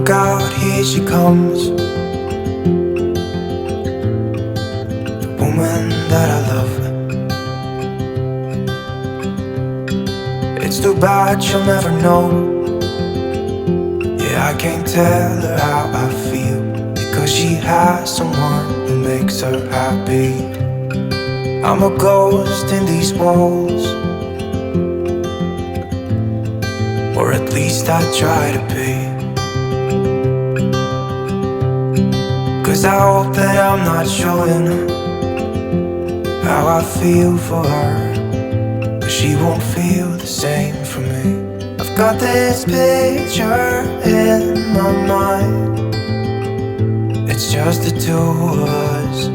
Look out, here she comes. The woman that I love. It's too bad she'll never know. Yeah, I can't tell her how I feel. Because she has someone who makes her happy. I'm a ghost in these walls. Or at least I try to be. Cause I hope that I'm not showing how I feel for her. But she won't feel the same for me. I've got this picture in my mind. It's just the two of us,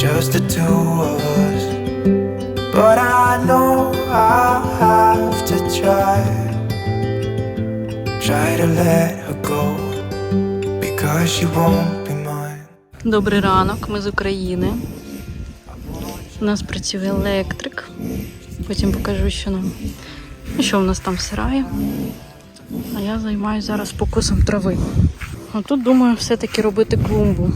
just the two of us. But I know I have to try, try to let her go, because she won't. Добрий ранок, ми з України. У нас працює електрик. Потім покажу, що нам. Ну, що в нас там в сараї. А я займаюся зараз покосом трави. А тут думаю все-таки робити клумбу.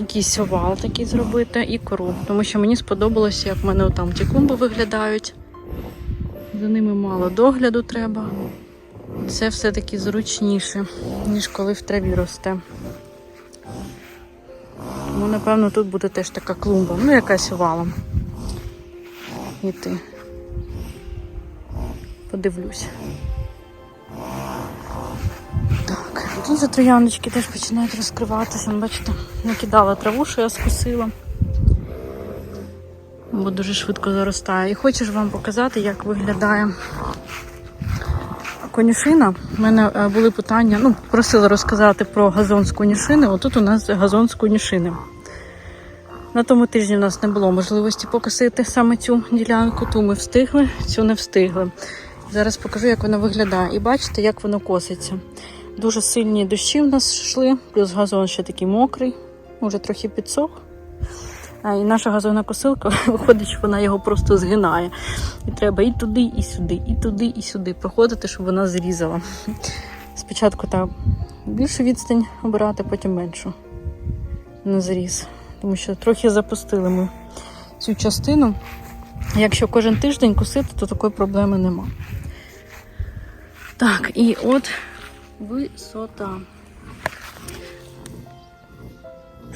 Якийсь овал такий зробити і кору. Тому що мені сподобалося, як в мене там ті клумби виглядають. За ними мало догляду треба. Це все-таки зручніше, ніж коли в траві росте. Тому, напевно, тут буде теж така клумба. Ну, якась овалом. Іти. Подивлюсь. Так, тут вже трояночки теж починають розкриватися. Ну, Бачите, накидала траву, що я скусила. Бо дуже швидко заростає. І хочу ж вам показати, як виглядає конюшина. У мене е, були питання, ну, просили розказати про газон з конюшини. Отут у нас газон з конюшини. На тому тижні у нас не було можливості покосити саме цю ділянку, ту ми встигли, цю не встигли. Зараз покажу, як воно виглядає. І бачите, як воно коситься. Дуже сильні дощі в нас йшли, плюс газон ще такий мокрий, може трохи підсох. І наша газонна косилка виходить, що вона його просто згинає. І треба і туди, і сюди, і туди, і сюди проходити, щоб вона зрізала. Спочатку так більшу відстань обирати, потім меншу на зріз. Тому що трохи запустили ми цю частину. Якщо кожен тиждень косити, то такої проблеми нема. Так, і от висота.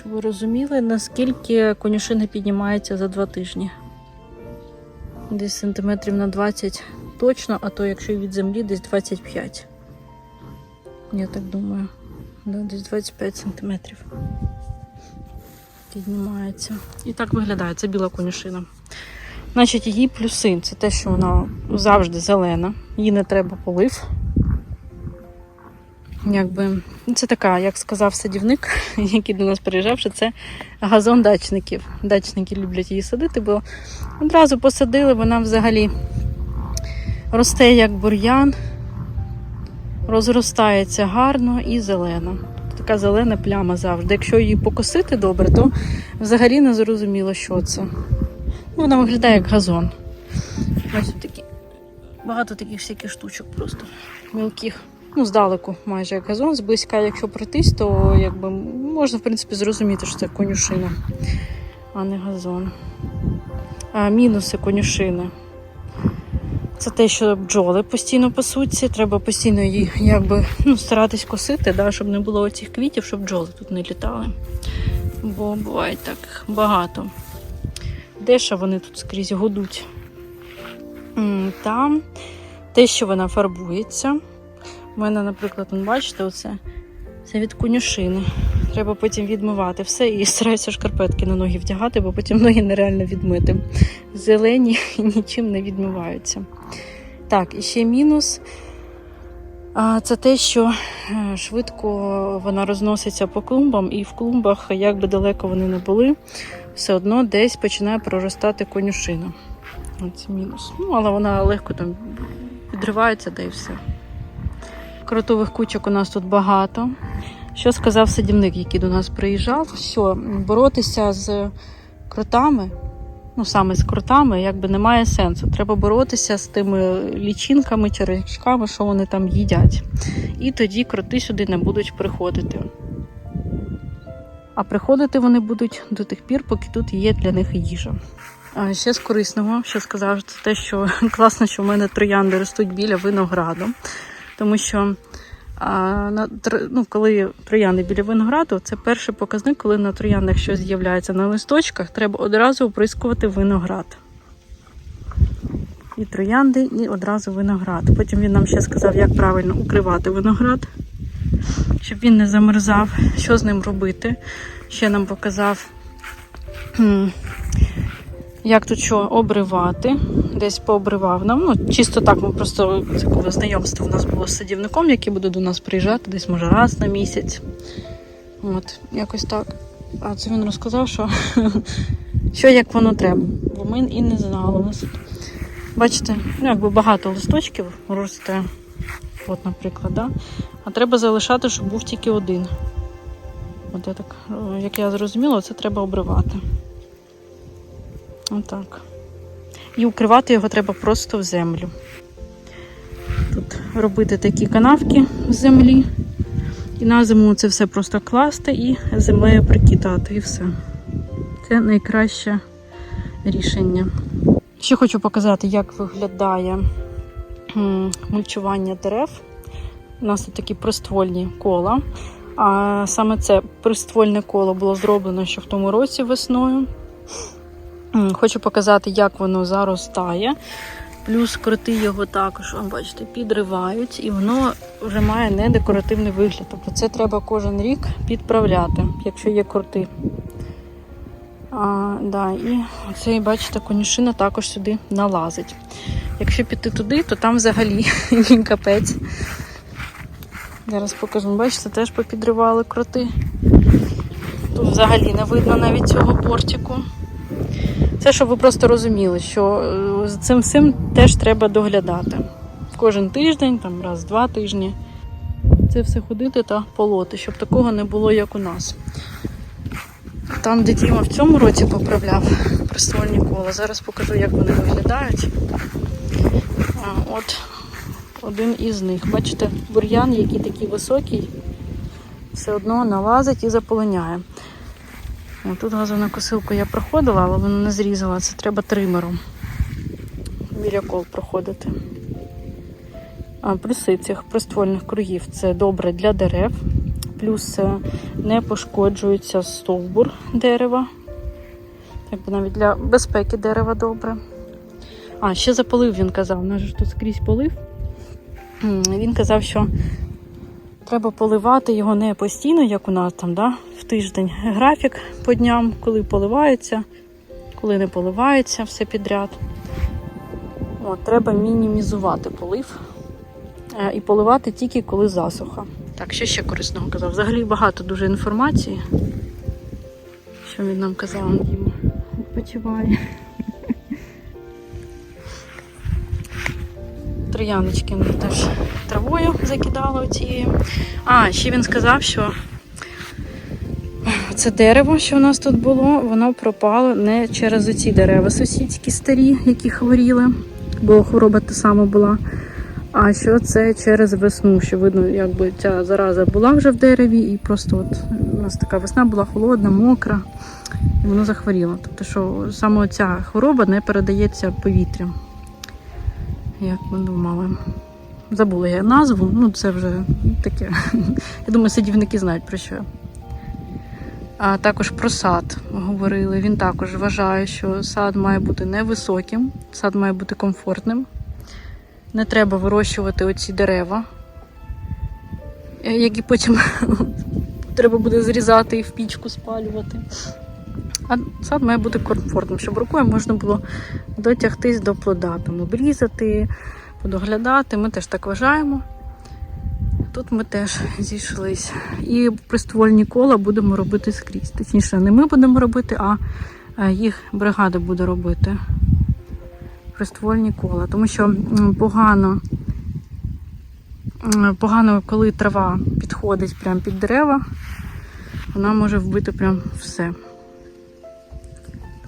Щоб ви розуміли, наскільки конюшина піднімається за два тижні. Десь сантиметрів на 20 точно, а то якщо від землі, десь 25. Я так думаю. Да, десь 25 сантиметрів. Піднімається. І так виглядає. Це біла конюшина. Значить, її плюси це те, що вона завжди зелена, їй не треба полив. Якби це така, як сказав садівник, який до нас приїжджав, що це газон дачників. Дачники люблять її садити, бо одразу посадили, вона взагалі росте як бур'ян, розростається гарно і зелено. Така зелена пляма завжди. Якщо її покосити добре, то взагалі не зрозуміло, що це. Ну, Вона виглядає як газон. Ось такі. Багато таких всяких штучок просто мілких. Ну, здалеку, майже як газон, зблизька, якщо пройтись, то якби можна, в принципі, зрозуміти, що це конюшина, а не газон. А, мінуси конюшини. Це те, що бджоли постійно пасуться, треба постійно її якби, ну, старатись косити, да, щоб не було оцих квітів, щоб бджоли тут не літали. Бо буває так багато. Деша вони тут скрізь гудуть. М, Там те, що вона фарбується. У мене, наприклад, бачите, оце це від конюшини. Треба потім відмивати все і стараюся шкарпетки на ноги вдягати, бо потім ноги нереально відмити. Зелені нічим не відмиваються. Так, і ще мінус. Це те, що е, швидко вона розноситься по клумбам, і в клумбах, як би далеко вони не були, все одно десь починає проростати конюшина. Це мінус. Ну, але вона легко там відривається, да і все. Кротових кучок у нас тут багато. Що сказав садівник, який до нас приїжджав? Що боротися з кротами ну саме з кротами, якби немає сенсу. Треба боротися з тими лічинками, черв'ячками, що вони там їдять. І тоді кроти сюди не будуть приходити. А приходити вони будуть до тих пір, поки тут є для них їжа. А ще з корисного, що сказав, це те, що класно, що в мене троянди ростуть біля винограду. Тому що на, ну, коли троянди біля винограду, це перший показник, коли на трояндах щось з'являється на листочках, треба одразу оприскувати виноград. І троянди, і одразу виноград. Потім він нам ще сказав, як правильно укривати виноград, щоб він не замерзав, що з ним робити. Ще нам показав, як тут що обривати. Десь пообривав нам. Ну, чисто так, ми просто це коли знайомство у нас було з садівником, який буде до нас приїжджати, десь може раз на місяць. От, якось так. А це він розказав, що, що як воно треба. Бо ми і не знали. Нас, бачите, ну, якби багато листочків росте. От, наприклад, да? а треба залишати, щоб був тільки один. От я так, е, як я зрозуміла, це треба обривати. Отак. І укривати його треба просто в землю. Тут робити такі канавки в землі. І на зиму це все просто класти і землею прикидати, і все. Це найкраще рішення. Ще хочу показати, як виглядає мульчування дерев. У нас тут такі приствольні кола. А саме це приствольне коло було зроблено ще в тому році весною. Хочу показати, як воно заростає. Плюс кроти його також, бачите, підривають, і воно вже має не декоративний вигляд. Тобто це треба кожен рік підправляти, якщо є кроти. А, да, і оцей, бачите, конюшина також сюди налазить. Якщо піти туди, то там взагалі він капець. Зараз покажу, бачите, теж попідривали кроти. Тут взагалі не видно навіть цього портику. Це щоб ви просто розуміли, що е, з цим всім теж треба доглядати. Кожен тиждень, там раз-два тижні. Це все ходити та полоти, щоб такого не було, як у нас. Там, де Діма в цьому році поправляв приствольні кола. Зараз покажу, як вони виглядають. От один із них. Бачите, бур'ян, який такий високий, все одно налазить і заполоняє. О, Тут газовну косилку я проходила, але вона не зрізала. Це треба тримером біля кол проходити. А, плюси цих приствольних кругів це добре для дерев. Плюс е, не пошкоджується стовбур дерева. Якби навіть для безпеки дерева добре. А, ще за полив він казав. У нас ж тут скрізь полив. Він казав, що треба поливати його не постійно, як у нас там, да? в тиждень графік по дням, коли поливається, коли не поливається, все підряд. От, треба мінімізувати полив е, і поливати тільки коли засуха. Так, що ще корисного казав? Взагалі багато дуже інформації. Що він нам казав, Діма? Відпочиває. Трояночки теж травою закидали оцією. А, ще він сказав, що це дерево, що у нас тут було, воно пропало не через оці дерева сусідські старі, які хворіли, бо хвороба та сама була. А що це через весну, що видно, якби ця зараза була вже в дереві, і просто от у нас така весна була холодна, мокра, і воно захворіло. Тобто, що саме ця хвороба не передається повітрям. Як ми думали. Забула я назву, ну це вже таке. Я думаю, садівники знають про що. А також про сад говорили. Він також вважає, що сад має бути невисоким, сад має бути комфортним. Не треба вирощувати оці дерева, які потім треба буде зрізати і в пічку спалювати. А сад має бути комфортним, щоб рукою можна було дотягтись до плода, там обрізати, подоглядати. Ми теж так вважаємо. Тут ми теж зійшлись. І приствольні кола будемо робити скрізь. Точніше, не ми будемо робити, а е, їх бригада буде робити. Приствольні кола. Тому що погано, погано, коли трава підходить прямо під дерева, вона може вбити прям все.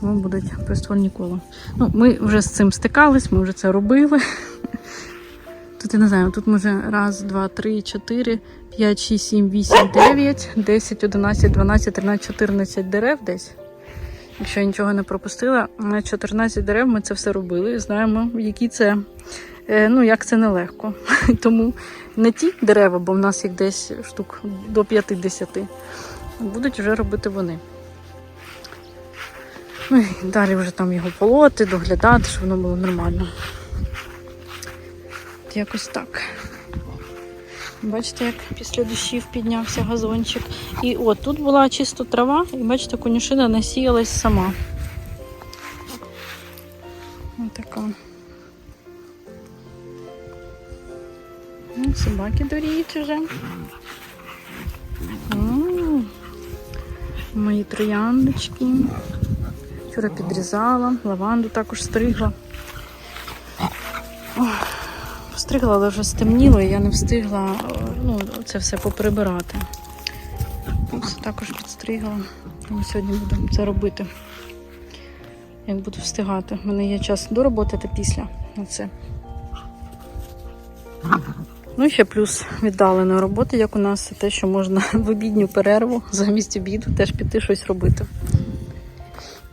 Тому будуть приствольні кола. Ну, ми вже з цим стикались, ми вже це робили. Тут я не знаю, тут може раз, два, три, чотири, п'ять, шість, сім, вісім, дев'ять, десять, одинадцять, дванадцять, тринадцять, чотирнадцять дерев десь. Якщо я нічого не пропустила, на 14 дерев ми це все робили і знаємо, які це, е, ну як це нелегко. Тому не ті дерева, бо в нас їх десь штук до 50, будуть вже робити вони. Далі вже там його полоти, доглядати, щоб воно було нормально. От Якось так. Бачите, як після дощів піднявся газончик. І от тут була чисто трава, і бачите, конюшина насіялась сама. Ось така. Ну, собаки доріють вже. Мої трояндочки. Вчора підрізала, лаванду також стригла. Ох, Постригла, але вже стемніло, і я не встигла е, ну, це все поприбирати. Ось також підстригла. Тому сьогодні буду це робити. Як буду встигати. У мене є час до роботи та після на це. Ну і ще плюс віддаленої роботи, як у нас, це те, що можна в обідню перерву замість обіду теж піти щось робити.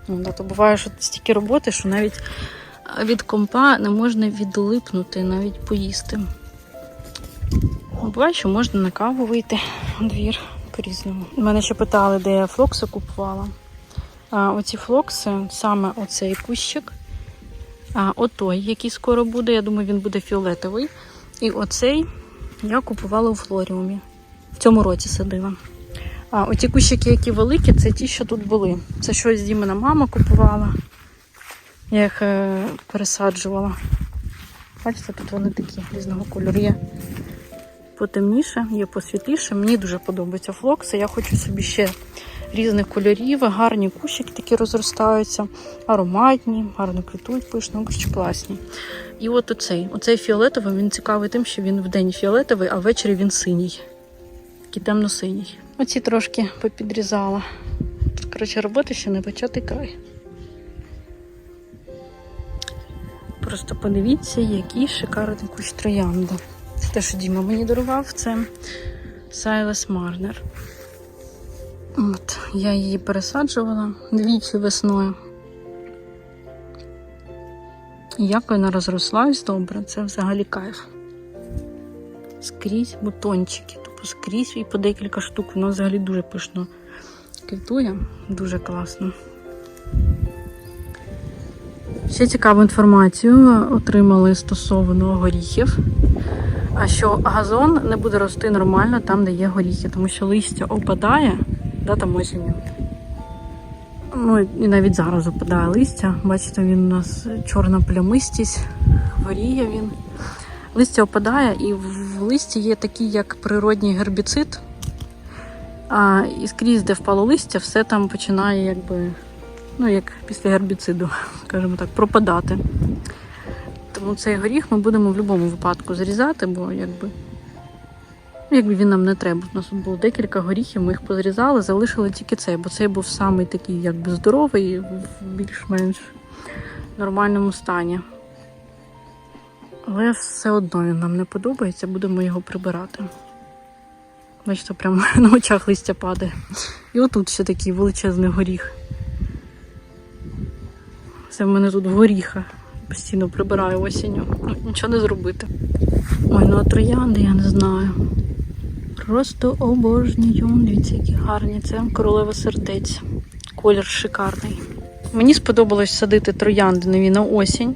Ну, да, то буває, що стільки роботи, що навіть від компа не можна відлипнути, навіть поїсти. Ну, Буває, що можна на каву вийти у двір по-різному. Мене ще питали, де я флокси купувала. А, оці флокси, саме оцей кущик, а отой, який скоро буде, я думаю, він буде фіолетовий. І оцей я купувала у флоріумі. В цьому році садила. А оті кущики, які великі, це ті, що тут були. Це щось Дімина мама купувала. Я їх е, пересаджувала. Бачите, тут вони такі різного кольору. Є потемніше, є посвітліше. Мені дуже подобаються флокси. Я хочу собі ще різних кольорів, гарні кущики такі розростаються, ароматні, гарно квітують, пишно, коротше, класні. І от оцей, оцей фіолетовий, він цікавий тим, що він вдень фіолетовий, а ввечері він синій. Такий темно-синій. Оці трошки попідрізала. Коротше, роботи ще не початий край. Просто подивіться, який шикарний кущ троянди. Це те, що Діма мені дарував, це Сайлес Марнер. От, я її пересаджувала двічі весною. Як вона розрослась добре, це взагалі кайф. Скрізь бутончики, скрізь і по декілька штук. Воно взагалі дуже пишно квітує, дуже класно. Ще цікаву інформацію отримали стосовно горіхів. А що газон не буде рости нормально там, де є горіхи, тому що листя опадає, да, там осінню. Ну і навіть зараз опадає листя. Бачите, він у нас чорна плямистість, хворіє він. Листя опадає, і в листі є такий, як природній гербіцид. А, і скрізь, де впало листя, все там починає якби ну, як після гербіциду, скажімо так, пропадати. Тому цей горіх ми будемо в будь-якому випадку зрізати, бо якби, ну, якби він нам не треба. У нас тут було декілька горіхів, ми їх позрізали, залишили тільки цей, бо цей був самий такий якби здоровий, в більш-менш нормальному стані. Але все одно він нам не подобається, будемо його прибирати. Бачите, прямо на очах листя падає. І отут ще такий величезний горіх. Це в мене тут горіха. Постійно прибираю осінню. Ну, нічого не зробити. Ой, ну а троянди я не знаю. Просто обожнюю. Дивіться, які гарні. Це королева сердець. Колір шикарний. Мені сподобалось садити троянди нові на осінь.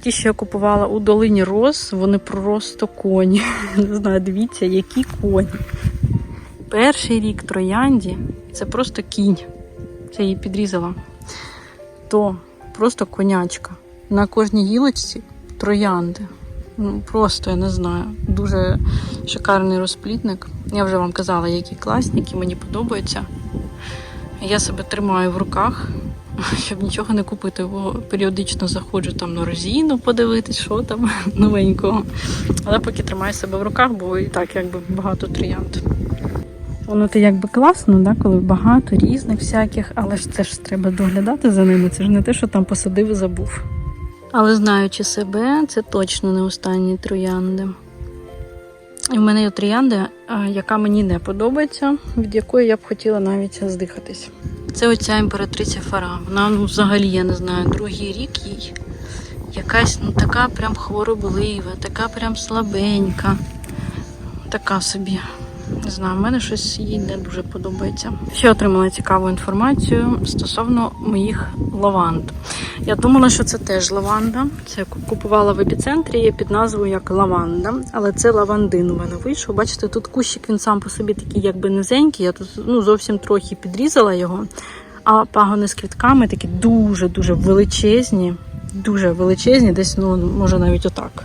Ті, що я купувала у долині роз, вони просто коні. Не знаю, дивіться, які коні. Перший рік троянді це просто кінь. Це її підрізала. То просто конячка. На кожній гілочці троянди. Ну, просто я не знаю. Дуже шикарний розплітник. Я вже вам казала, які класні, які мені подобаються. Я себе тримаю в руках, щоб нічого не купити, бо періодично заходжу там на розіну подивитись, що там новенького. Але поки тримаю себе в руках, бо і так якби багато троянд. Воно то якби класно, да, коли багато різних всяких, але ж це ж треба доглядати за ними. Це ж не те, що там посадив і забув. Але знаючи себе, це точно не останні троянди. І в мене є троянда, яка мені не подобається, від якої я б хотіла навіть здихатись. Це оця імператриця Фара. Вона ну, взагалі, я не знаю, другий рік їй. Якась ну, така прям хвороблива, така прям слабенька. Така собі. Не знаю, в мене щось їй не дуже подобається. Ще отримала цікаву інформацію стосовно моїх лаванд. Я думала, що це теж лаванда. Це купувала в епіцентрі під назвою як лаванда, але це лавандин у мене вийшов. Бачите, тут кущик він сам по собі такий, якби низенький. Я тут ну, зовсім трохи підрізала його. А пагони з квітками такі дуже-дуже величезні, дуже величезні, десь, ну, може навіть отак,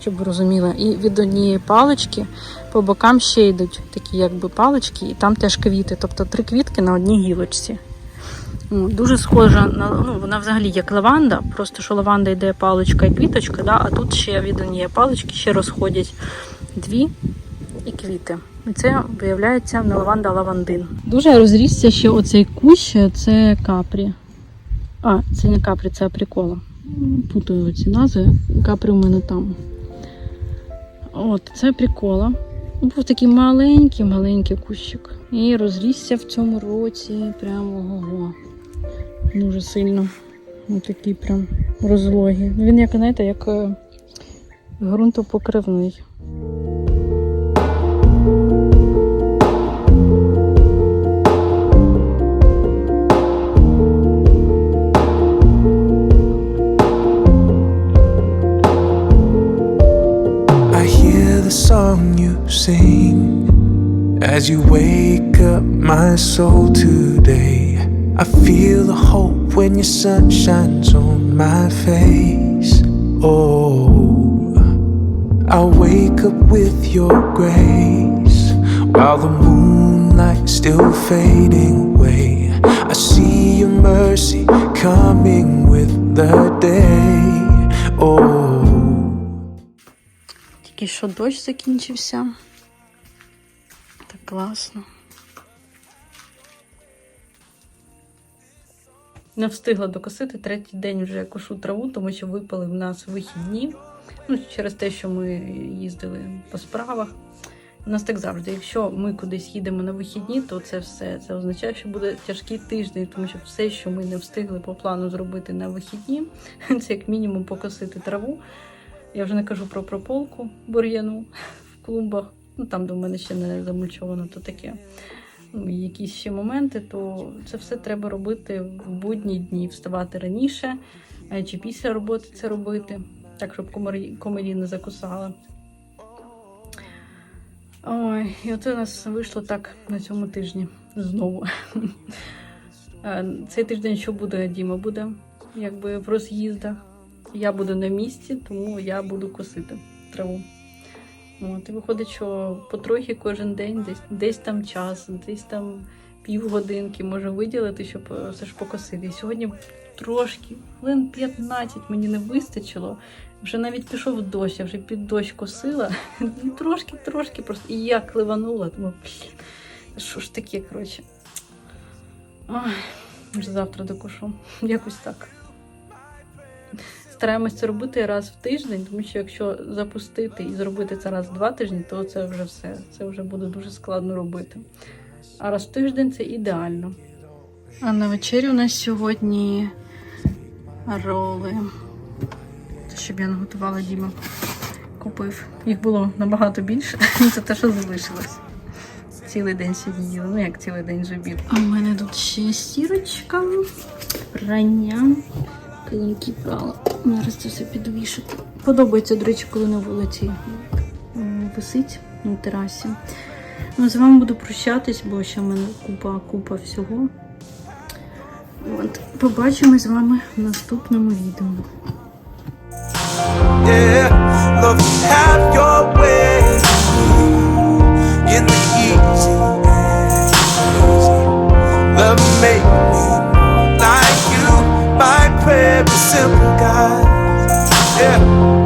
щоб ви розуміли. І від однієї палички по бокам ще йдуть такі якби палички, і там теж квіти, тобто три квітки на одній гілочці. Ну, Дуже схожа на ну, вона взагалі як лаванда, просто що лаванда йде паличка і квіточка, да, а тут ще від однієї палички ще розходять дві і квіти. І це виявляється не лаванда, а лавандин. Дуже розрісся ще оцей кущ, це капрі. А, це не капрі, це априкола. Путаю ці назви. Капрі у мене там. От, це априкола. Був такий маленький-маленький кущик. І розрісся в цьому році прямо ого. Дуже сильно. Ось такий прям розлогий. Він, як знаєте, як е, ґрунтопокривний. as you wake up my soul today. I feel the hope when your sun shines on my face. Oh, I'll wake up with your grace while the moonlight's still fading away. I see your mercy coming with the day. Oh. Тільки що дощ закінчився. Класно. Не встигла докосити. Третій день вже кошу траву, тому що випали в нас вихідні. Ну, через те, що ми їздили по справах. У нас так завжди. Якщо ми кудись їдемо на вихідні, то це все. Це означає, що буде тяжкий тиждень, тому що все, що ми не встигли по плану зробити на вихідні, це як мінімум покосити траву. Я вже не кажу про прополку бур'яну в клумбах. Ну там, де в мене ще не замульчовано, то таке. Ну, якісь ще моменти, то це все треба робити в будні дні, вставати раніше е, чи після роботи це робити, так, щоб комарі, не закусали. Ой, і оце у нас вийшло так на цьому тижні знову. Е, Цей тиждень що буде, Діма? Буде якби в роз'їздах. Я буду на місці, тому я буду косити траву. От, і виходить, що потрохи кожен день, десь, десь там час, десь там півгодинки можу виділити, щоб е, все ж покосити. І сьогодні трошки, хвилин 15 мені не вистачило. Вже навіть пішов дощ, я вже під дощ косила. Ну, Трошки, трошки просто. І я кливанула, тому блін, що ж таке, коротше. Ой, вже завтра докушу. Якось так. Стараємось це робити раз в тиждень, тому що якщо запустити і зробити це раз в два тижні, то це вже все. Це вже буде дуже складно робити. А раз в тиждень це ідеально. А на вечері у нас сьогодні роли. Це щоб я наготувала Діма. Купив. Їх було набагато більше. Це те, що залишилось. Цілий день сьогодні їла. Ну як цілий день вже бів. А в мене тут ще сірочка, прання. Клинки прала. Зараз це все підвішити. Подобається, до речі, коли на вулиці висить на терасі. Ну, З вами буду прощатись, бо ще в мене купа-купа всього. От, Побачимось з вами в наступному відео. Yeah, love have your way in the easy ways. Love make me kept simple, guys. Yeah.